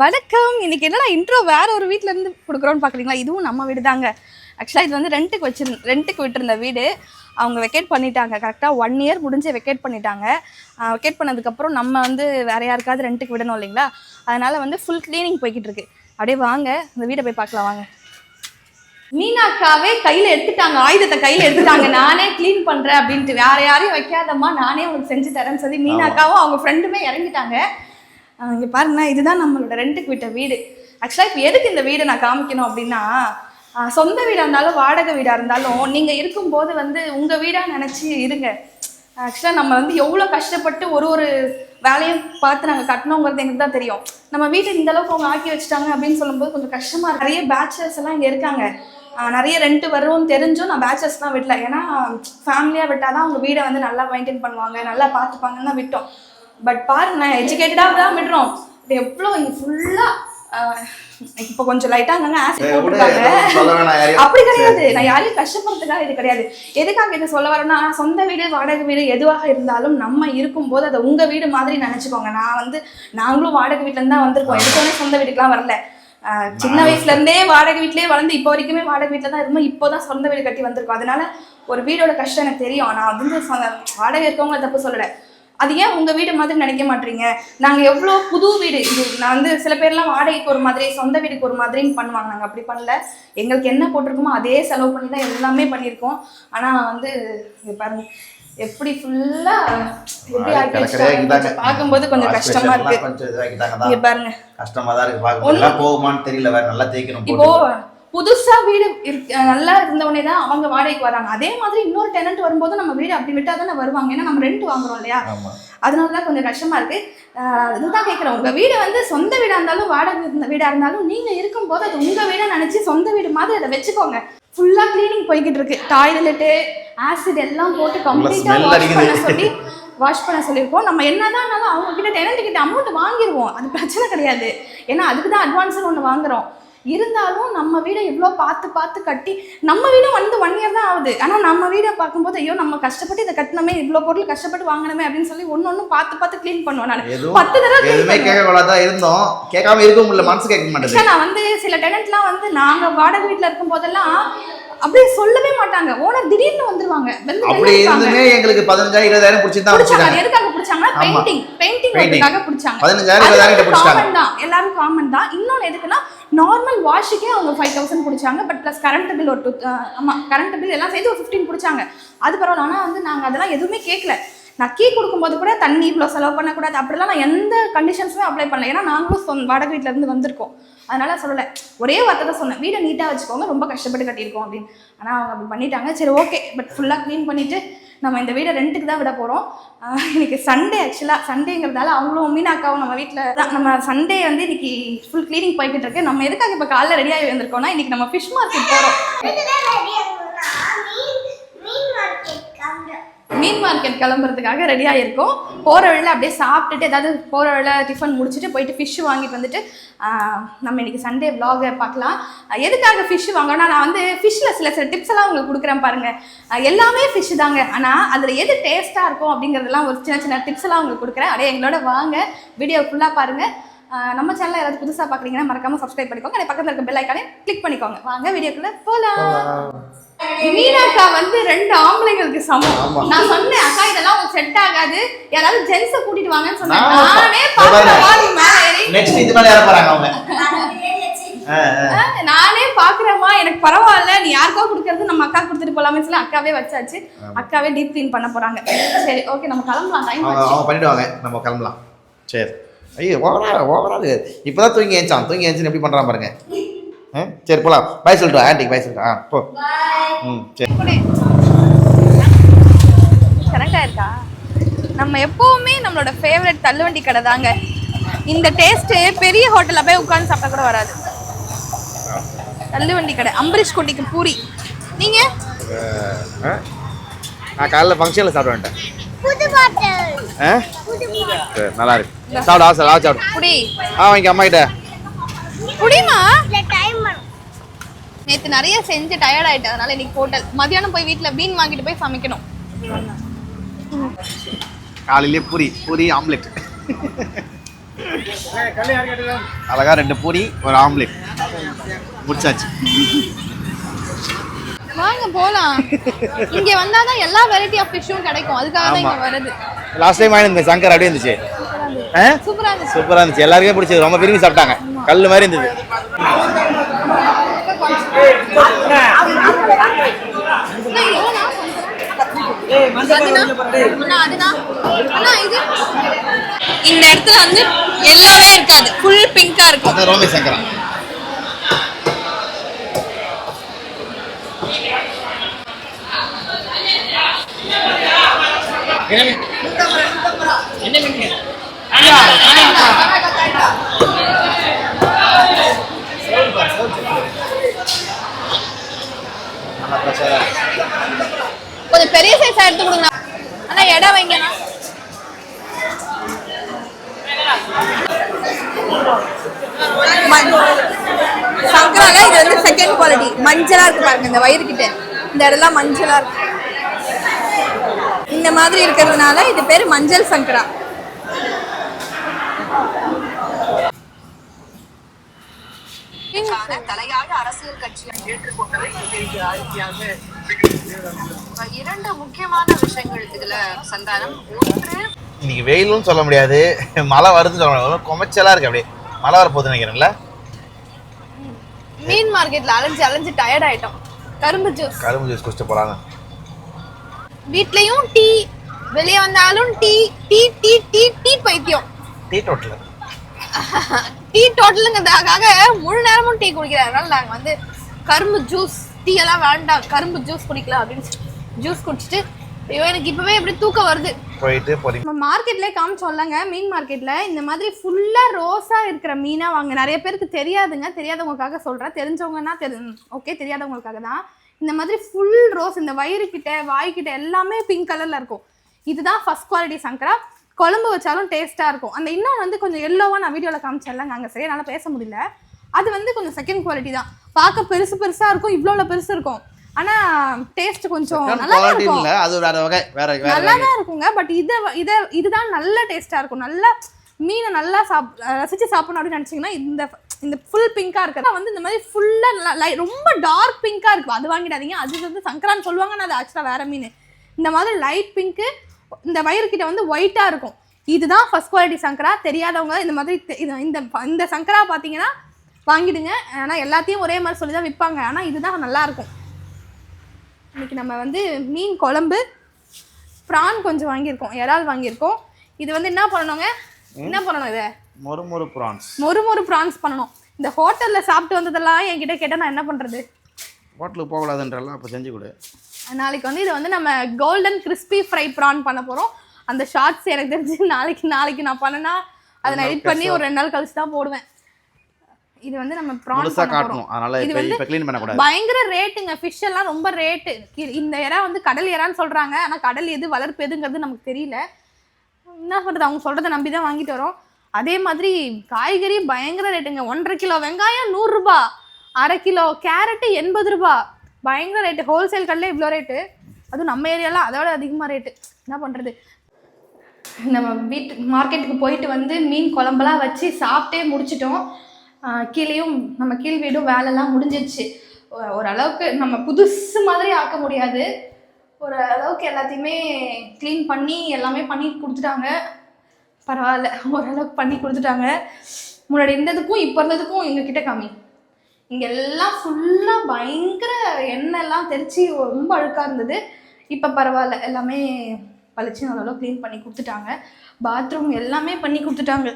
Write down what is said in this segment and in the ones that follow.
வணக்கம். இன்னைக்கு என்னடா இன்ட்ரோ வேற ஒரு வீட்ல இருந்து கொடுக்குறோன்னு பார்க்குறீங்களா இதுவும் நம்ம வீடு தாங்க. ஆக்சுவலாக இது வந்து ரெண்ட்டுக்கு வச்சிரு ரெண்ட்டுக்கு விட்டுருந்த வீடு. அவங்க வெக்கேட் பண்ணிட்டாங்க. கரெக்டாக ஒன் இயர் முடிஞ்சு வெக்கேட் பண்ணிட்டாங்க. வெக்கேட் பண்ணதுக்கப்புறம் நம்ம வந்து வேற யாருக்காவது ரெண்ட்டுக்கு விடணும் இல்லைங்களா? அதனால வந்து ஃபுல் க்ளீனிங் போய்கிட்டு இருக்கு. அப்படியே வாங்க. இந்த வீடை போய் பார்க்கலாம். வாங்க. மீனாக்காவே கையில எடுத்துட்டாங்க. ஆயுதத்தை கையில எடுத்துட்டாங்க. நானே க்ளீன் பண்றேன் அப்படின்ட்டு. வேற யாரையும் வைக்காதம்மா. நானே உங்களுக்கு செஞ்சு தரேன்னு சொல்லி மீனாக்காவும் அவங்க ஃப்ரெண்டுமே இறங்கிட்டாங்க. இங்கே பாருங்க இதுதான் நம்மளோட ரெண்டுக்கு விட்ட வீடு. ஆக்சுவலாக இப்போ எதுக்கு இந்த வீடை நான் காமிக்கணும் அப்படின்னா சொந்த வீடாக இருந்தாலும் வாடகை வீடாக இருந்தாலும் நீங்கள் இருக்கும்போது வந்து உங்கள் வீடாக நினச்சி இருங்க. ஆக்சுவலாக நம்ம வந்து எவ்வளோ கஷ்டப்பட்டு ஒரு ஒரு வேலையும் பார்த்து நாங்கள் கட்டணுங்கிறது எங்களுக்கு தான் தெரியும். நம்ம வீட்டை இந்த அளவுக்கு அவங்க ஆக்கி வச்சுட்டாங்க அப்படின்னு சொல்லும்போது கொஞ்சம் கஷ்டமாக இருக்கு. நிறைய பேச்சுலர்ஸ் எல்லாம் இங்கே இருக்காங்க. நிறைய ரெண்ட்டு வரும் தெரிஞ்சும் நான் பேச்சஸ் தான் விடல. ஏன்னா ஃபேமிலியாக விட்டால் தான் அவங்க வீடை வந்து நல்லா மெயின்டைன் பண்ணுவாங்க நல்லா பார்த்துப்பாங்கன்னு தான் விட்டோம். பட் பாருங்க நான் எஜுகேட்டடாக தான் விடுறோம். இது எவ்வளோ இங்கே ஃபுல்லாக இப்போ கொஞ்சம் லைட்டாக அங்கங்க ஆசிட் போட்டுருக்காங்க. அப்படி கிடையாது. நான் யாரையும் கஷ்டப்படுறதுக்காக இது கிடையாது. எதுக்காக இதை சொல்ல வரேன்னா சொந்த வீடு வாடகை வீடு எதுவாக இருந்தாலும் நம்ம இருக்கும்போது அதை உங்க வீடு மாதிரி நினைச்சுக்கோங்க. நான் வந்து நாங்களும் வாடகை வீட்டுல இருந்து தான் வந்திருக்கோம். எடுத்தோடனே சொந்த வீட்டுக்குலாம் வரல. சின்ன வயசுல இருந்தே வாடகை வீட்லயே வளர்ந்து இப்போ வரைக்குமே வாடகை வீட்டில் தான் இருந்தோம். இப்போதான் சொந்த வீடு கட்டி வந்திருக்கோம். அதனால ஒரு வீடோட கஷ்டம் எனக்கு தெரியும். நான் வந்து வாடகை இருக்கவங்க தப்பு சொல்லலை. அது ஏன் உங்க வீடு மாதிரி நினைக்க மாட்டீங்க? நாங்க எவ்வளோ புது வீடு இது நான் வந்து சில பேர்லாம் வாடகைக்கு ஒரு மாதிரி சொந்த வீடுக்கு ஒரு மாதிரின்னு பண்ணுவாங்க. நாங்க அப்படி பண்ணல. எங்களுக்கு என்ன போட்டிருக்கோமோ அதே செலவு பண்ணி தான் எல்லாமே பண்ணியிருக்கோம். ஆனா வந்து பாருங்க எப்படி ஃபுல்லா எப்படி ஆக்கி. பார்க்கும்போது கொஞ்சம் கஷ்டமா இருக்கு. கொஞ்சம். பாருங்க. கஷ்டமா தான் இருக்கு. போகுமான்னு தெரியல வேற நல்லா தேய்க்கணும் இப்போ. புதுசா வீடு நல்லா இருந்தவனே தான் அவங்க வாடகைக்கு வராங்க. அதே மாதிரி இன்னொரு டெனன்ட் வரும்போது நம்ம வீடு அப்படி விட்டா தானே வருவாங்க. ஏன்னா நம்ம ரெண்ட் வாங்குறோம் இல்லையா? அதனால தான் கொஞ்சம் கஷ்டமா இருக்கு. இதுதான் கேட்குறேன் உங்க வீடு வந்து சொந்த வீடா இருந்தாலும் வாடகை வீடா இருந்தாலும் நீங்க இருக்கும்போது அது உங்க வீடா நினைச்சு சொந்த வீடு மாதிரி அதை வச்சுக்கோங்க. ஃபுல்லா க்ளீனிங் போய்கிட்டு இருக்கு. டாய்லெட்டு ஆசிட் எல்லாம் போட்டு கம்ப்ளீட்டா smell வாஷ். பண்ண சொல்லி வாஷ் பண்ண சொல்லியிருக்கோம். நம்ம என்னதான் அவங்க கிட்ட டெனண்ட் கிட்ட அமௌண்ட் வாங்கிடுவோம் அது பிரச்சனை கிடையாது. ஏன்னா அதுக்கு தான் அட்வான்ஸ் ஒன்று வாங்குறோம். இருந்தாலும் நம்ம வீடை இவ்வளோ பார்த்து பார்த்து கட்டி நம்ம வீடும் வந்து ஒன் இயர் தான் ஆகுது. ஆனால் நம்ம வீடை பார்க்கும்போது ஐயோ நம்ம கஷ்டப்பட்டு இதை கட்டினமே இவ்வளோ பொருள் கஷ்டப்பட்டு வாங்கினமே அப்படின்னு சொல்லி ஒன்று ஒன்று பார்த்து பார்த்து க்ளீன் பண்ணுவேன் நான். பத்து தடவை எதுவுமே பண்ணுவேன். கேட்க கூடாதான் இருந்தோம். கேட்காம இருக்க முடியல மனசு கேட்க ஆக்சுவலா நான் வந்து சில டெனன்ட்லாம் வந்து நாங்க வாடகை வீட்ல இருக்கும் போதெல்லாம் அப்படியே சொல்லவே மாட்டாங்க. ஓனர் திடீர்னு வந்துருவாங்க. வந்து அப்படி. இருந்துமே எங்களுக்கு பதினஞ்சாயிரம் இருபதாயிரம் பிடிச்சிட்டு தான் பிடிச்சாங்க. எதுக்காக பிடிச்சாங்கன்னா. Painting painting. வரதுக்காக பிடிச்சாங்க. பதினஞ்சாயிரம் இருபதாயிரம் காமன் தான். எல்லாரும் காமன் தான். இன்னொன்று எதுக்குன்னா நார்மல் வாஷுக்கே அவங்க ஃபைவ் தௌசண்ட் பிடிச்சாங்க பட் ப்ளஸ் கரண்ட் பில் ஒரு டூ ஆமாம் கரண்ட் பில் எல்லாம் சேர்த்து ஒரு ஃபிஃப்டின் பிடிச்சாங்க அது பரவாயில்ல ஆனால் வந்து நாங்கள் அதெல்லாம் எதுவுமே கேட்கல நான் கீ கொடுக்கும்போது கூட தண்ணி இவ்வளோ செலவு பண்ணக்கூடாது அப்படிலாம் நான் எந்த கண்டிஷன்ஸுமே அப்ளை பண்ணல. ஏன்னா நாங்களும் சொந்த வாடகை வீட்டிலேருந்து வந்திருக்கோம். அதனால் சொல்லலை. ஒரே வார்த்தை தான் சொன்னேன். வீடை நீட்டாக வச்சுக்கோங்க ரொம்ப கஷ்டப்பட்டு கட்டியிருக்கோம் அப்படின்னு. ஆனால் அவங்க அப்படி பண்ணிட்டாங்க. சரி ஓகே பட் ஃபுல்லாக க்ளீன் பண்ணிவிட்டு நம்ம இந்த வீடை ரெண்ட்டுக்கு தான் விட போகிறோம் இன்னைக்கு சண்டே ஆக்சுவலாக சண்டேங்கிறதால அவங்களும் மீனாக்காவும் நம்ம வீட்டில் தான். நம்ம சண்டே வந்து இன்னைக்கு ஃபுல் க்ளீனிங் போய்கிட்டு இருக்கு. நம்ம எதுக்காக இப்போ காலைல ரெடியாகி வந்திருக்கோம்னா இன்னைக்கு நம்ம ஃபிஷ் மார்க்கெட் போகிறோம் மீன் மார்க்கெட் கிளம்புறதுக்காக ரெடியாக இருக்கும் போகிற வழியில் அப்படியே சாப்பிட்டுட்டு ஏதாவது போகிற வழியில் டிஃபன் முடிச்சுட்டு போயிட்டு ஃபிஷ் வாங்கிட்டு வந்துட்டு நம்ம இன்னைக்கு சண்டே விலாகை பார்க்கலாம். எதுக்காக ஃபிஷ் வாங்கணும்னா நான் வந்து ஃபிஷ்ஷில் சில சில டிப்ஸ் எல்லாம் உங்களுக்கு கொடுக்குறேன் பாருங்க. எல்லாமே ஃபிஷ் தாங்க. ஆனால் அதில் எது டேஸ்ட்டாக இருக்கும் அப்படிங்கிறதெல்லாம் ஒரு சின்ன சின்ன டிப்ஸ் எல்லாம் உங்களுக்கு கொடுக்குறேன். அப்படியே எங்களோட வாங்க. வீடியோ ஃபுல்லாக பாருங்கள் நம்ம சேனலை யாராவது புதுசாக பார்க்குறீங்கன்னா மறக்காம சப்ஸ்கிரைப் பண்ணிக்கோங்க. அப்படியே பக்கத்தில் இருக்க பெல் ஐக்கானே கிளிக் பண்ணிக்கோங்க. வாங்க வீடியோக்குள்ளே போகலாம் மீனாக்கா வந்து ரெண்டு ஆம்பளைங்களுக்கு சமம். நான் சொன்னேன் அக்கா இதெல்லாம் உங்களுக்கு செட் ஆகாது. யாராவது ஜென்ஸ கூட்டிட்டு வாங்கன்னு சொன்னேன். நான் நானே இதோ பாக்குற பாருங்க. மாதிரி மேல ஏறி நெக்ஸ்ட் இது மேல ஏற போறாங்க அவங்க. ஆ, ஆ. ஆ, நானே பாக்குறேம்மா. எனக்கு பரவாயில்ல. நீ யாருக்கோ கொடுக்கறது நம்ம அக்கா கொடுத்துட்டு போலாமே சொல்லி அக்காவே வச்சாச்சு. அக்காவே டீப் க்ளீன் பண்ண போறாங்க. சரி ஓகே நம்ம கிளம்பலாம். டைம் அவங்க பண்ணிடுவாங்க. நம்ம கிளம்பலாம். சரி. ஐயோ ஓவரா ஓவரா இப்போதான் தூங்கி ஏஞ்சான். தூங்கி ஏஞ்சி எப்படி பண்றான் பாருங்க. ஆ, சரி போலாம். பாய் சொல்லிட்டு வா, ஆன்ட்டிக்கு பாய் சொல்லிட்டு ஆ போ. ம் சரி. கரெக்டா இருக்கா? நம்ம எப்பவுமே நம்மளோட ஃபேவரட் தள்ளுவண்டி கடை தாங்க. இந்த டேஸ்ட் பெரிய ஹோட்டல்ல போய் உட்கார்ந்து சாப்பிட்டா கூட வராது. தள்ளுவண்டி கடை அம்பரீஷ் குட்டிக்கு பூரி. நீங்க? ஆ? நான் காலைல ஃபங்க்ஷனில் சாப்பிட வந்துட்டேன் ஆ? சரி நல்லா இருக்கு. சாப்பிடு ஆசை ஆ சாப்பிடு. புடி. ஆ வாங்கிக்க அம்மா கிட்ட புடிமா நேத்து நிறைய செஞ்சு டயர்ட் ஆயிட்டேன். அதனால இன்னைக்கு ஹோட்டல் மதியானம் போய் வீட்ல மீன் வாங்கிட்டு போய் சமைக்கணும். காலையிலே பூரி பூரி ஆம்லெட் அழகா ரெண்டு பூரி ஒரு ஆம்லேட் முடிச்சாச்சு. வாங்க போலாம். இங்க வந்தாதான் எல்லா வெரைட்டி ஆஃப் ஃபிஷ்ஷும் கிடைக்கும். அதுக்காக தான் இங்க வருது லாஸ்ட் டைம் வாங்கி இந்த சங்கர் அப்படியே இருந்துச்சு. ஆ? சூப்பரா இருந்துச்சு. சூப்பராக இருந்துச்சு எல்லாருக்குமே பிடிச்சது. ரொம்ப விரும்பி சாப்பிட்டாங்க. கல் மாதிரி இருந்தது? இந்த இடத்துல வந்து எல்லாமே இருக்காது. ஃபுல் பிங்கா இருக்கும். அது ரோமி சங்கரா. கொஞ்சம் பெரிய சைஸா எடுத்து கொடுங்க. அண்ணா இடம் வைங்கண்ணா சங்கரால இது வந்து செகண்ட் குவாலிட்டி மஞ்சளா இருக்கு பாருங்க இந்த வயிறு கிட்ட. இந்த இடம்லாம் மஞ்சளா இருக்கு. இந்த மாதிரி இருக்கிறதுனால இது பேர் மஞ்சள் சங்கரா. தலையாய அரசியல் கட்சியை அறிக்கையாக இரண்டு முக்கியமான விஷயங்கள் இதுல சந்தானம். ஒன்று இன்னைக்கு வெயிலும் சொல்ல முடியாது. மழை வருதுன்னு சொல்ல முடியாது. கொமைச்சலா இருக்கு அப்படியே. மழை வரப்போகுதுன்னு நினைக்கிறேன்ல? மீன் மார்க்கெட்ல அலைஞ்சு அலைஞ்சு டயர்ட் ஆயிட்டோம். கரும்பு ஜூஸ் கரும்பு ஜூஸ் குடிச்சிட்டு போலான்னு. வீட்லயும் டீ வெளியே வந்தாலும் tea tea tea tea tea பைத்தியம். டீ டோட்டல் டீ டோட்டலுங்கிறதுக்காக முழு நேரமும் டீ குடிக்கிறேன் அதனால நாங்க வந்து கரும்பு ஜூஸ் டீ எல்லாம் வேண்டாம். கரும்பு ஜூஸ் குடிக்கலாம் அப்படின்னு ஜூஸ் குடிச்சிட்டு ஐயோ எனக்கு இப்பவே எப்படி தூக்கம் வருது. போயிட்டு போறீங்க. நம்ம மார்க்கெட்லேயே காமிச்சோம்லங்க மீன் மார்க்கெட்டில் இந்த மாதிரி ஃபுல்லாக ரோஸாக இருக்கிற மீனாக வாங்க. நிறைய பேருக்கு தெரியாதுங்க. தெரியாதவங்களுக்காக சொல்கிறேன் தெரிஞ்சவங்கன்னா தெரி ஓகே தெரியாதவங்களுக்காக தான். இந்த மாதிரி ஃபுல் ரோஸ் இந்த வயிறு கிட்ட வாய்க்கிட்ட எல்லாமே பிங்க் கலரில் இருக்கும். இதுதான் ஃபர்ஸ்ட் குவாலிட்டி சங்கரா. குழம்பு வச்சாலும் டேஸ்ட்டாக இருக்கும். அந்த இன்னொன்று வந்து கொஞ்சம் எல்லோவாக நான் வீடியோவில் காமிச்சேன்லங்க அங்கே சரியா என்னால் பேச முடியல. அது வந்து கொஞ்சம் செகண்ட் குவாலிட்டி தான். பார்க்க பெருசு பெருசாக இருக்கும் இவ்வளோ பெருசு இருக்கும். ஆனால் டேஸ்ட் கொஞ்சம் நல்லா இருக்கும். அது வேற வகை வேற நல்லா தான் இருக்குங்க பட் இதை இதை இதுதான் நல்ல டேஸ்ட்டாக இருக்கும். நல்லா மீனை நல்லா சாப் ரசிச்சு சாப்பிடணும் அப்படின்னு நினச்சிங்கன்னா இந்த இந்த ஃபுல் பிங்காக இருக்கிறது. வந்து இந்த மாதிரி ஃபுல்லாக ரொம்ப டார்க் பிங்காக இருக்கும். அது வாங்கிடாதீங்க. அது வந்து சங்கரான்னு சொல்லுவாங்க ஆனால் அது ஆக்சுவலாக வேற மீன். இந்த மாதிரி லைட் பிங்க்கு இந்த வயிறு கிட்ட வந்து ஒயிட்டாக இருக்கும். இதுதான் ஃபர்ஸ்ட் குவாலிட்டி சங்கரா. தெரியாதவங்க இந்த மாதிரி இந்த இந்த சங்கரா பார்த்தீங்கன்னா வாங்கிடுங்க. ஆனால் எல்லாத்தையும் ஒரே மாதிரி சொல்லி தான் விற்பாங்க ஆனால் இதுதான் நல்லா இருக்கும் இன்னைக்கு நம்ம வந்து மீன் குழம்பு ப்ரான் கொஞ்சம் வாங்கியிருக்கோம். இறால் வாங்கியிருக்கோம். இது வந்து என்ன பண்ணணுங்க? என்ன பண்ணணும் இதை? மொறு மொறு ப்ரான்ஸ் மொறு மொறு ப்ரான்ஸ் பண்ணணும். இந்த ஹோட்டலில் சாப்பிட்டு வந்ததெல்லாம் என்கிட்ட கேட்டால் நான் என்ன பண்ணுறது ஹோட்டலுக்கு போகக்கூடாதுன்றலாம் அப்போ செஞ்சு கொடு. நாளைக்கு வந்து இது வந்து நம்ம கோல்டன் கிறிஸ்பி ஃப்ரை ப்ரான் பண்ண போகிறோம் அந்த ஷார்ட்ஸ் எனக்கு தெரிஞ்சு நாளைக்கு நாளைக்கு நான் பண்ணனா அதை நான் எடிட் பண்ணி ஒரு ரெண்டு நாள் கழிச்சு தான் போடுவேன். இது வந்து நம்ம ப்ரான் முழுசா பண்ண காட்டணும். அதனால இது வந்து க்ளீன் பண்ணக்கூடாது பயங்கர ரேட்டுங்க ஃபிஷ் எல்லாம் ரொம்ப ரேட்டு இந்த இறா வந்து கடல் இறான்னு சொல்றாங்க. ஆனா கடல் எது வளர்ப்பு எதுங்கிறது நமக்கு தெரியல. என்ன பண்றது அவங்க சொல்றதை நம்பி தான் வாங்கிட்டு வரோம். அதே மாதிரி காய்கறி பயங்கர ரேட்டுங்க. ஒன்றரை கிலோ வெங்காயம் நூறுரூபா அரை கிலோ கேரட்டு எண்பது ரூபா. பயங்கர ரேட்டு. ஹோல்சேல் கடையில் இவ்வளோ ரேட்டு. அதுவும் நம்ம ஏரியாலாம் அதோட அதிகமாக ரேட்டு. என்ன பண்ணுறது நம்ம வீட்டு மார்க்கெட்டுக்கு போயிட்டு வந்து மீன் குழம்பெல்லாம் வச்சு சாப்பிட்டே முடிச்சிட்டோம். கீழேயும் நம்ம கீழ் வீடும் வேலைலாம் முடிஞ்சிச்சு ஓரளவுக்கு நம்ம புதுசு மாதிரி ஆக்க முடியாது. ஒரு அளவுக்கு எல்லாத்தையுமே க்ளீன் பண்ணி எல்லாமே பண்ணி கொடுத்துட்டாங்க. பரவாயில்ல ஓரளவுக்கு பண்ணி கொடுத்துட்டாங்க. முன்னாடி இருந்ததுக்கும் இப்போ இருந்ததுக்கும் எங்ககிட்ட கம்மி. இங்கே எல்லாம் ஃபுல்லாக பயங்கர எண்ணெய்லாம் தெரிச்சு ரொம்ப அழுக்காக இருந்தது. இப்போ பரவாயில்ல எல்லாமே பழிச்சு ஓரளவு க்ளீன் பண்ணி கொடுத்துட்டாங்க. பாத்ரூம் எல்லாமே பண்ணி கொடுத்துட்டாங்க.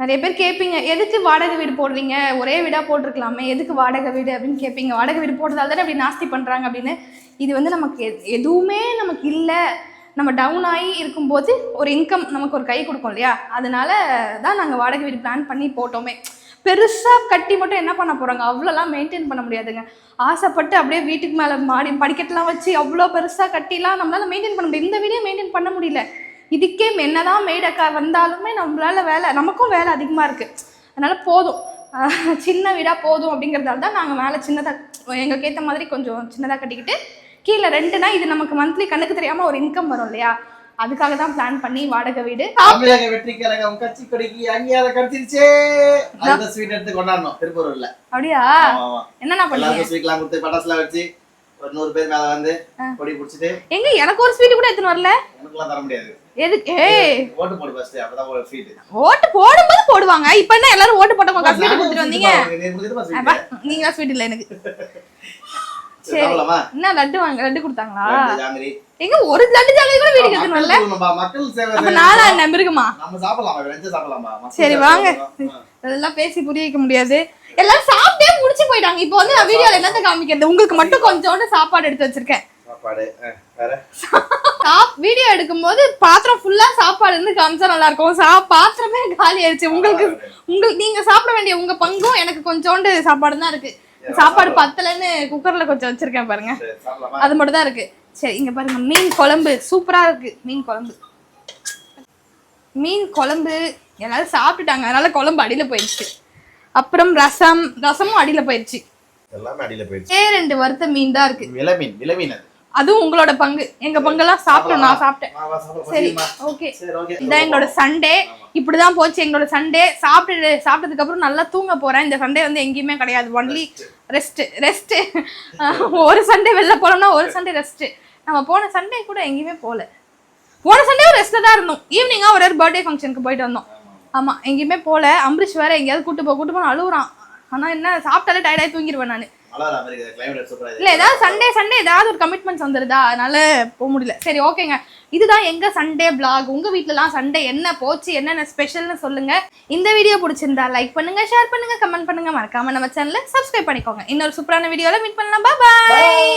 நிறைய பேர் கேட்பீங்க எதுக்கு வாடகை வீடு போடுறீங்க? ஒரே வீடாக போட்டிருக்கலாமே எதுக்கு வாடகை வீடு? அப்படின்னு கேட்பீங்க வாடகை வீடு போடுறதால தானே அப்படி நாஸ்தி பண்ணுறாங்க அப்படின்னு. இது வந்து நமக்கு எதுவுமே நமக்கு இல்லை. நம்ம டவுன் ஆகி இருக்கும்போது ஒரு இன்கம் நமக்கு ஒரு கை கொடுக்கும் இல்லையா? அதனால தான் நாங்கள் வாடகை வீடு பிளான் பண்ணி போட்டோமே. பெருசாக கட்டி மட்டும் என்ன பண்ண போகிறாங்க அவ்வளோலாம் மெயின்டைன் பண்ண முடியாதுங்க. ஆசைப்பட்டு அப்படியே வீட்டுக்கு மேலே மாடி படிக்கட்டெலாம் வச்சு அவ்வளோ பெருசாக கட்டிலாம் நம்மளால் மெயின்டைன் பண்ண முடியும் இந்த வீடியோ மெயின்டைன் பண்ண முடியல. இதுக்கே என்னதான் மேடக்கா வந்தாலுமே நம்மளால வேலை நமக்கும் வேலை அதிகமாக இருக்குது அதனால் போதும். சின்ன வீடாக போதும் அப்படிங்கிறதால தான் நாங்கள் மேலே சின்னதாக எங்களுக்கு ஏற்ற மாதிரி கொஞ்சம் சின்னதாக கட்டிக்கிட்டு கீழே ரெண்டுனா இது நமக்கு மந்த்லி கண்ணுக்கு தெரியாமல் ஒரு இன்கம் வரும் இல்லையா? அதுக்காக தான் பிளான் பண்ணி வாடகை வீடு. தமிழக வெற்றி கழகம் கட்சி கொடிக்கு அங்கீகாரம் கிடைச்சிருச்சே. அந்த ஸ்வீட் எடுத்து கொண்டாடணும் திருப்பூர்ல. அப்படியா. என்னண்ணா பண்ணீங்க எல்லாருக்கும் ஸ்வீட்லாம் கொடுத்து பட்டாசுலாம் வச்சு ஒரு நூறு பேர் மேல வந்து கொடி பிடிச்சிட்டு. எங்க எனக்கு ஒரு ஸ்வீட் கூட எடுத்துன்னு வரல? எனக்குலாம் தர முடியாது. எதுக்கு? ஓட்டு போடு ஃபர்ஸ்ட் அப்பதான் ஒரு ஸ்வீட் ஓட்டு போடும்போது போடுவாங்க. இப்ப என்ன எல்லாரும் ஓட்டு போட்டவங்க ஸ்வீட் கொடுத்துட்டு வந்தீங்க? நீங்களா ஸ்வீட் இல்ல எனக்கு. என்ன லட்டு வாங்க லட்டு கொடுத்தாங்களா? ஜாங்கிரி. எங்க ஒரு லட்டு ஜாலி கூட வீட்டுக்கு எடுத்துன்னு சாப்பிடலாமா? மக்கள் சரி வாங்க. அதெல்லாம் பேசி புரிய வைக்க முடியாது. எல்லாரும் சாப்பிட்டே முடிச்சு போயிட்டாங்க. இப்போ வந்து நான் வீடியோல என்னத்த காமிக்கிறது? உங்களுக்கு மட்டும் கொஞ்சோண்டு சாப்பாடு எடுத்து வச்சிருக்கேன். வீடியோ எடுக்கும்போது பாத்திரம் ஃபுல்லா சாப்பாடு இருந்து காமிச்சா நல்லா இருக்கும் சா பாத்திரமே காலி ஆயிடுச்சு உங்களுக்கு உங்களுக்கு நீங்க சாப்பிட வேண்டிய உங்க பங்கும் எனக்கு கொஞ்சோண்டு சாப்பாடு தான் இருக்கு. சாப்பாடு பத்தலன்னு குக்கர்ல கொஞ்சம் வச்சிருக்கேன் பாருங்க. அது மட்டும் தான் இருக்கு. சரி இங்க பாருங்க மீன் குழம்பு. சூப்பரா இருக்கு மீன் குழம்பு. மீன் குழம்பு எல்லாரும் சாப்பிட்டுட்டாங்க. அதனால குழம்பு அடியில போயிடுச்சு. அப்புறம் ரசம் ரசமும் அடியில போயிடுச்சு. எல்லாமே அடியில போயிடுச்சு. ரெண்டு வறுத்த மீன் தான் இருக்கு. விலமீன் விலமீன் அது. அதுவும் உங்களோட பங்கு. எங்க பங்கெல்லாம் சாப்பிட்டோம் நான் சாப்பிட்டேன். சரி? ஓகே. இதான் எங்களோட சண்டே. இப்படிதான் போச்சு எங்களோட சண்டே. சாப்பிட்டு சாப்பிட்டதுக்கு அப்புறம் நல்லா தூங்க போறேன். இந்த சண்டே வந்து எங்கேயுமே கிடையாது. ஒன்லி ரெஸ்ட் ரெஸ்ட் ஒரு சண்டே வெளில போனோம்னா ஒரு சண்டே ரெஸ்ட் நம்ம போன சண்டே கூட எங்கேயுமே போகல போன சண்டே ரெஸ்ட்ல தான் இருந்தோம். ஈவினிங்கா ஒரு பர்த்டே ஃபங்க்ஷனுக்கு போயிட்டு வந்தோம். ஆமா எங்கேயுமே போகல அம்பரீஷ் வேற எங்கேயாவது கூட்டு போ கூட்டு போன அழுகுறான் ஆனா என்ன சாப்பிட்டாலே டயர்டாகி தூங்கிடுவேன் நான். இல்ல ஏதாவது சண்டே சண்டே ஏதாவது ஒரு கமிட்மெண்ட்ஸ் வந்துருதா? அதனால போக முடியல. சரி ஓகேங்க. இதுதான் எங்க சண்டே vlog. உங்க வீட்லலாம் சண்டே என்ன போச்சு என்னென்ன ஸ்பெஷல்னு சொல்லுங்க. இந்த வீடியோ பிடிச்சிருந்தா லைக் பண்ணுங்க ஷேர் பண்ணுங்க கமெண்ட் பண்ணுங்க. மறக்காம நம்ம சேனலை சப்ஸ்கிரைப் பண்ணிக்கோங்க. இன்னொரு சூப்பரான வீடியோல மீட் பண்ணலாம். பாய்